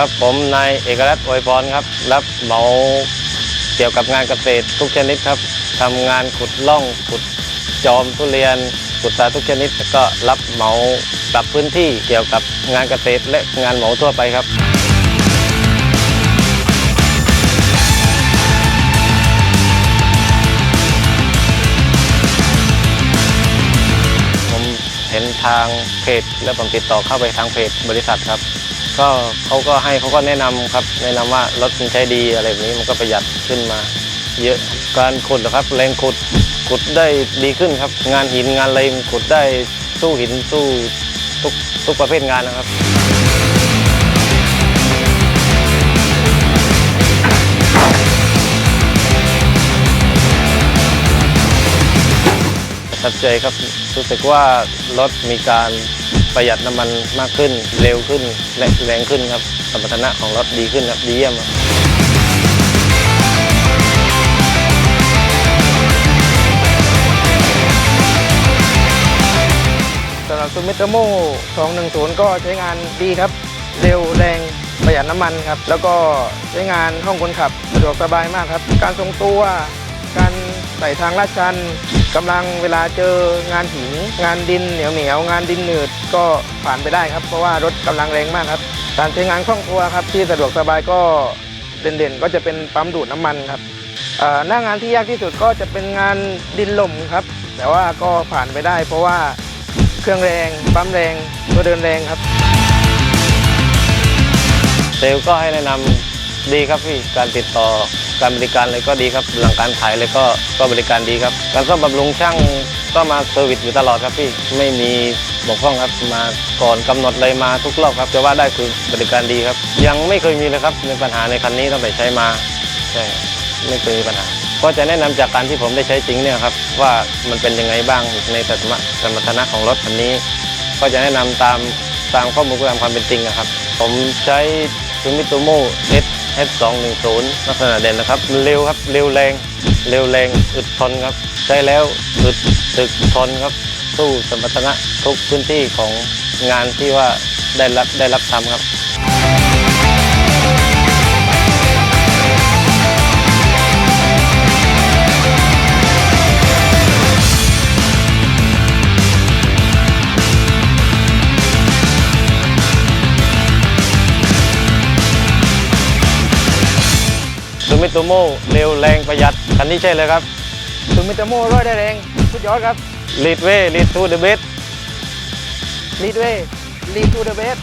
ครับผมนายเอกรัตน์อวยพรครับ รับเหมาเกี่ยวกับงานเกษตรทุกชนิดครับทำงานขุดล่องขุดจอมทุเรียนขุดสาทุกชนิดแล้วก็รับเหมาปรับพื้นที่เกี่ยวกับงานเกษตรและงานเหมาทั่วไปครับ ทางเพจ แล้วผมติดต่อเข้าไปทางเพจบริษัทครับ ก็เขาก็ให้เขาก็แนะนำครับ แนะนำว่ารถมันใช้ดีอะไรแบบนี้มันก็ประหยัดขึ้นมา เยอะการขุดนะครับแรงขุดขุดได้ดีขึ้นครับ งานหินงานอะไรขุดได้สู้หินสู้ทุกทุกประเภทงานนะครับ ทับใจครับรู้สึกว่ารถมีการประหยัดน้ำมันมากขึ้น เร็วขึ้นและแรงขึ้นครับสมรรถนะของรถดีขึ้นครับดีเยี่ยมครับสำหรับซูมิเตอร์โม่210 ก็ใช้งานดีครับ เร็วแรงประหยัดน้ำมันครับ แล้วก็ใช้งานห้องคนขับสะดวกสบายมากครับ การทรงตัวการ ใส่ทางลาดชันกำลังเวลาเจองานหินงานดินเหนียวเหนียวงานดินหนืดก็ผ่านไปได้ครับ เพราะว่ารถกำลังแรงมากครับ การใช้งานคล่องตัวครับที่สะดวกสบายก็เด่นๆ ก็จะเป็นปั๊มดูดน้ำมันครับหน้างานที่ยากที่สุดก็จะเป็นงานดินหล่มครับ แต่ว่าก็ผ่านไปได้ เพราะว่าเครื่องแรงปั๊มแรงตัวเดินแรงครับเซลก็ให้แนะนำ ดีครับพี่การติดต่อการบริการเลยก็ดีครับหลังการขายเลยก็ก็บริการดีครับ การซ่อมบำรุงช่างก็มาเซอร์วิสอยู่ตลอดครับพี่ไม่มีบกพร่องครับมาก่อนกำหนดเลยมาทุกรอบครับจะว่าได้คือบริการดีครับ ยังไม่เคยมีเลยครับในปัญหาในคันนี้ตั้งแต่ใช้มาใช่ไม่เคยมีปัญหาก็จะแนะนำจากการที่ผมได้ใช้จริงเนี่ยครับว่ามันเป็นยังไงบ้างในสมรรถสมรรถนะของรถคันนี้ ก็จะแนะนำตามตามข้อมูลตามความเป็นจริงนะครับ ผมใช้ซูมิโตโม S S 2 1 0 ลักษณะเด่นนะครับ เร็วครับ เร็วแรง เร็วแรง อึดทนครับ ใช้แล้วอึดตึกทนครับ สู้สมรรถนะทุกพื้นที่ของงานที่ว่าได้รับได้รับทำครับ ซูมิโตโมเร็วแรงประหยัด คันนี้ใช่เลยครับซูมิเตอร์โม่ร้อยได้แรงสุดยอดครับลีดเวลีดทูเดอะเบสลีดเวลีดทูเดอะเบส